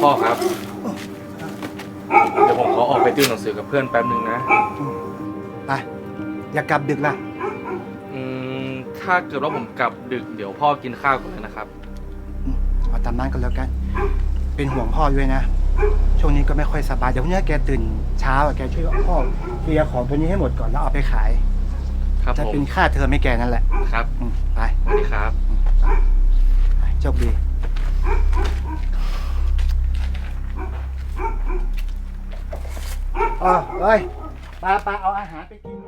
พ่อครับ เดี๋ยวผมขอออกไปติวหนังสือกับเพื่อนแป๊บหนึ่งนะ ไปอย่ากลับดึกล่ะ อืม ถ้าเกิดว่าผมกลับดึก เดี๋ยวพ่อกินข้าวก่อนนะครับ อืมเอาตามนั้นก็แล้วกัน เป็นห่วงพ่อด้วยนะ ช่วงนี้ก็ไม่ค่อยสบาย เดี๋ยวพรุ่งนี้แกตื่นเช้าอะแกช่วยพ่อเคลียร์ของตัวนี้ให้หมดก่อนแล้วเอาไปขาย ครับจะผมเป็นค่าเทอมให้แกนั่นแหละครับ อืมไป สวัสดีครับไป โชคดีอ๋อเฮ้ยปาปาเอาอาหารไปกิน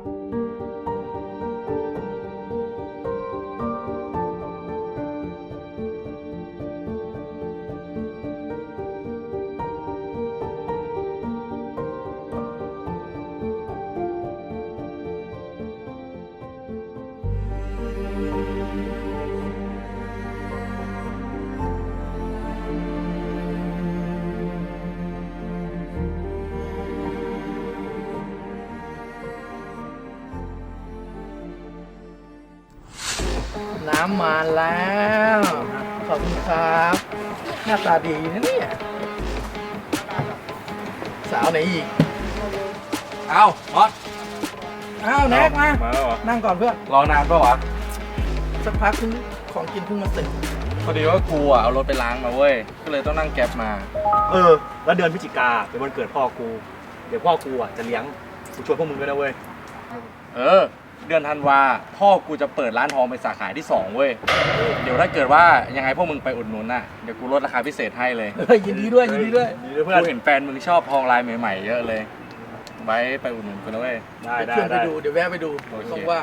ำมาแล้ว ขอบคุณครับ หน้าตาดีนะเนี่ย สาวไหนอีก เอ้าบอสอ้าวแน็กมา มาแล้วเหรอ นั่งก่อนเพื่อน รอนานปะวะ สักพักเพิ่งของกินเพิ่งมาเสร็จพอดีว่ากูอะเอารถไปล้างมาเว้ย ก็เลยต้องนั่งแก๊ปมา เออ แล้วเดือนพฤศจิกาเป็นวันเกิดพ่อกู เดี๋ยวพ่อกูอะจะเลี้ยงกูชวนพวกมึงด้วยนะเว้ย เออ เดือนธันวาพ่อกูจะเปิดร้านทองเป็นสาขาที่สองเว้ย เดี๋ยวถ้าเกิดว่ายังไงพวกมึงไปอุดหนุนน่ะ เดี๋ยวกูลดราคาพิเศษให้เลยเฮ้ยยินดีด้วยยินดีด้วยดีด้วยเพื่อนกูเห็นแฟนมึงชอบทองลายใหม่ๆเยอะเลยไว้ไปอุดหนุนกูนะเว้ย ได้เดี๋ยวได้เพื่อนไปได้ ดูเดี๋ยวแวะไปดูโอเค บอกว่า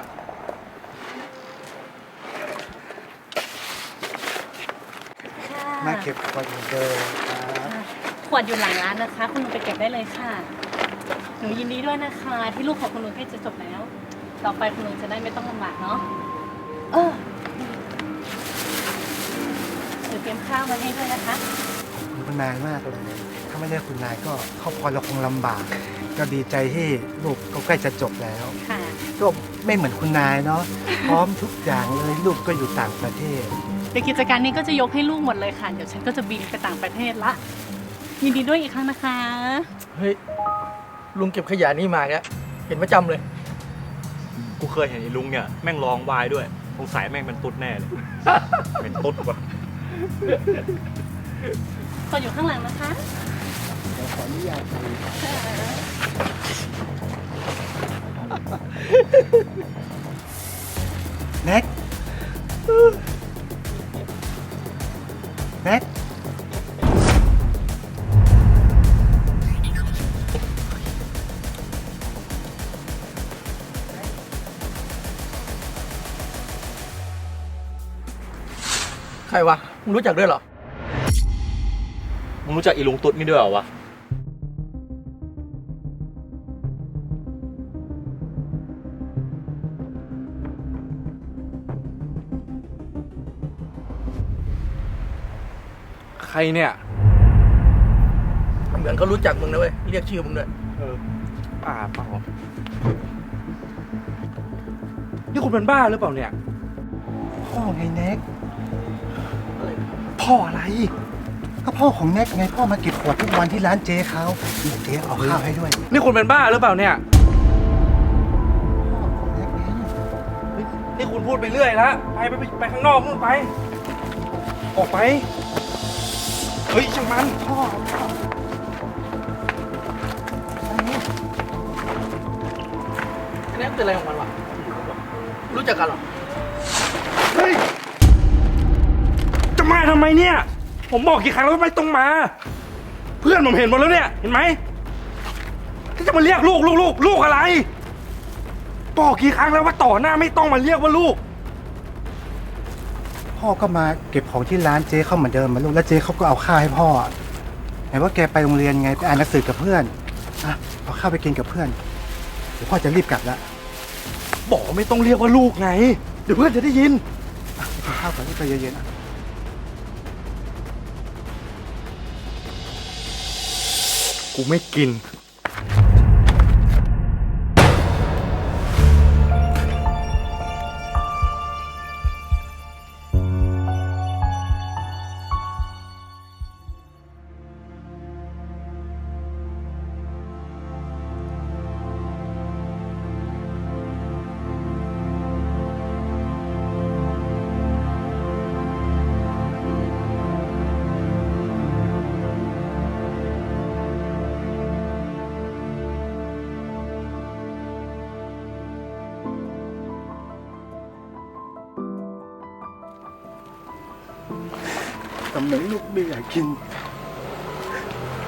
มาเก็บขวดเหมือนเดิมครับขวดอยู่หลังร้านนะคะ คุณลุงไปเก็บได้เลยค่ะ หนูยินดีด้วยนะคะ ที่ลูกของคุณลุงใกล้จะจบแล้ว ต่อไปคุณลุงจะได้ไม่ต้องลำบากเนาะ เออเดี๋ยวเตรียมข้าวมาให้ด้วยนะคะขอบคุณคุณนายมากเลย ถ้าไม่ได้คุณนายก็ครอบครัวเราคงลำบาก ก็ดีใจที่ลูกก็ใกล้จะจบแล้ว ค่ะ ก็ไม่เหมือนคุณนายเนาะ พร้อมทุกอย่างเลยลูกก็อยู่ต่างประเทศ เดี๋ยวกิจการนี้ก็จะยกให้ลูกหมดเลยค่ะ เดี๋ยวฉันก็จะบินไปต่างประเทศละ ยินดีด้วยอีกครั้งนะคะ เฮ้ย ลุงเก็บขยะนี่มาแล้วเห็นประจำเลย กูเคยเห็นไอ้ลุงเนี่ยแม่งร้องวายด้วยสงสัยแม่งเป็นตุ๊ดแน่เลย เป็นตุ๊ดว่ะขออยู่ข้างหลังนะคะขออนุญาตแน็ก ใครวะ มึงรู้จักด้วยเหรอ มึงรู้จักอีลุงตุ๊ดนี่ด้วยเหรอวะ ใครเนี่ย เหมือนเขารู้จักมึงนะเว้ย เรียกชื่อมึงด้วย เออป่าเปล่านี่คุณเป็นบ้าหรือเปล่าเนี่ยพ่อไงแน็กอะไร พ่ออะไร ก็พ่อของแน็กไงพ่อมาเก็บขวดทุกวันที่ร้านเจ๊เขานี่เจ๊เอาข้าวให้ด้วยนี่คุณเป็นบ้าหรือเปล่าเนี่ย พ่อของแน็กเองนี่คุณพูดไปเรื่อยแล้วไปไปไปไปข้างนอกนู่นไป ออกไป เฮ้ยช่างมันพ่อพ่ออันนี้อันนี้เป็นอะไรของมันวะรู้จักกันเหรอ เฮ้ยจะ มาทำไมเนี่ย ผมบอกกี่ครั้งแล้วว่าไม่ต้องมา เพื่อนผมเห็นหมดแล้วเนี่ย เห็นไหมที่จะมาเรียกลูกลูกลูกลูกอะไร บอกกี่ครั้งแล้วว่าต่อหน้าไม่ต้องมาเรียกว่าลูก พ่อก็มาเก็บของที่ร้านเจ๊เขาเหมือนเดิมมาลูกแล้วเจ๊เขาก็เอาข้าวให้พ่อไหนว่าแกไปโรงเรียนไงไปอ่านหนังสือกับเพื่อนอะเอาข้าวไปกินกับเพื่อนเดี๋ยวพ่อจะรีบกลับแล้วบอกไม่ต้องเรียกว่าลูกไง เดี๋ยวเพื่อนจะได้ยินอะไปกินข้าวก่อนที่ไปเย็นๆอะ กูไม่กินำไมลูกไม่อยากกิน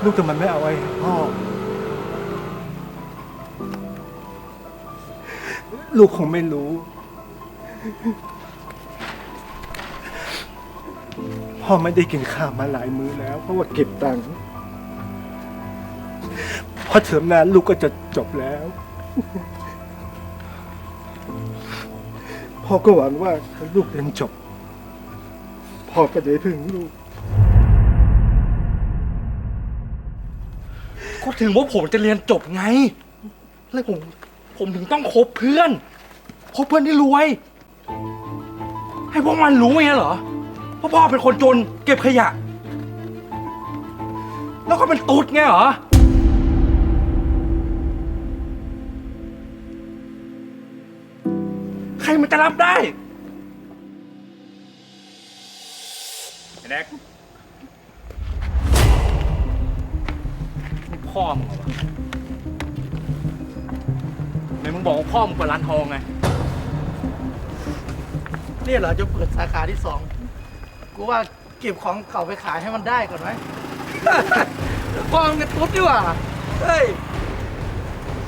ลูกทำไมไม่เอาไว้ให้พ่อ ลูกคงไม่รู้ พ่อไม่ได้กินข้าวมาหลายมื้อแล้ว เพราะว่าเก็บตังค์พอเทอมหน้าลูกก็จะจบแล้ว พ่อก็หวังว่าถ้าลูกเรียนจบ พ่อก็จะได้พึ่งลูก ก็ถึงว่าผมจะเรียนจบไง แล้วผม ผมถึงต้องคบเพื่อน คบเพื่อนที่รวย ให้พวกมันรู้ไงเหรอว่าพ่อเป็นคนจนเก็บขยะ แล้วก็เป็นตุ๊ดไงเหรอ ใครมันจะรับได้ แน็ก พ่อมึงเหรอวะไหนมึงบอกว่าพ่อมึงเปิดร้านทองไง เนี่ยเหรอจะเปิดสาขาที่สองกูว่าเก็บของเก่าไปขายให้มันได้ก่อนไหม พ่อมันกระตุ้ดดีกว่าเฮ้ย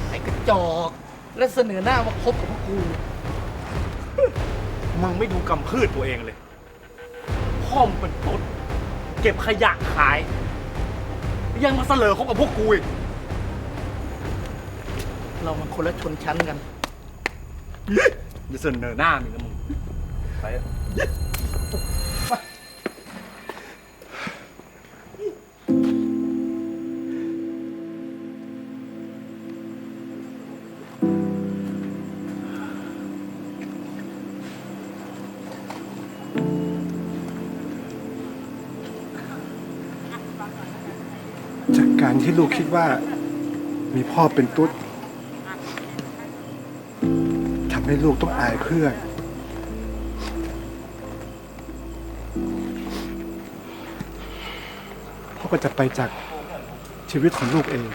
ไอ้กระจอกและเสนอหน้ามาคบกับพวกกู มึงไม่ดูกำพืชตัวเองเลย พ่อมึงเป็นตุ๊ดเก็บขยะขาย ยังมาเสลอคบกับพวกกูอีก เรามันคนละชนชั้นกันอย่าเสนอหน้ามึงนะมึงไป การที่ลูกคิดว่า มีพ่อเป็นตุ๊ดทำให้ลูกต้องอายเพื่อน พ่อก็จะไปจากชีวิตของลูกเอง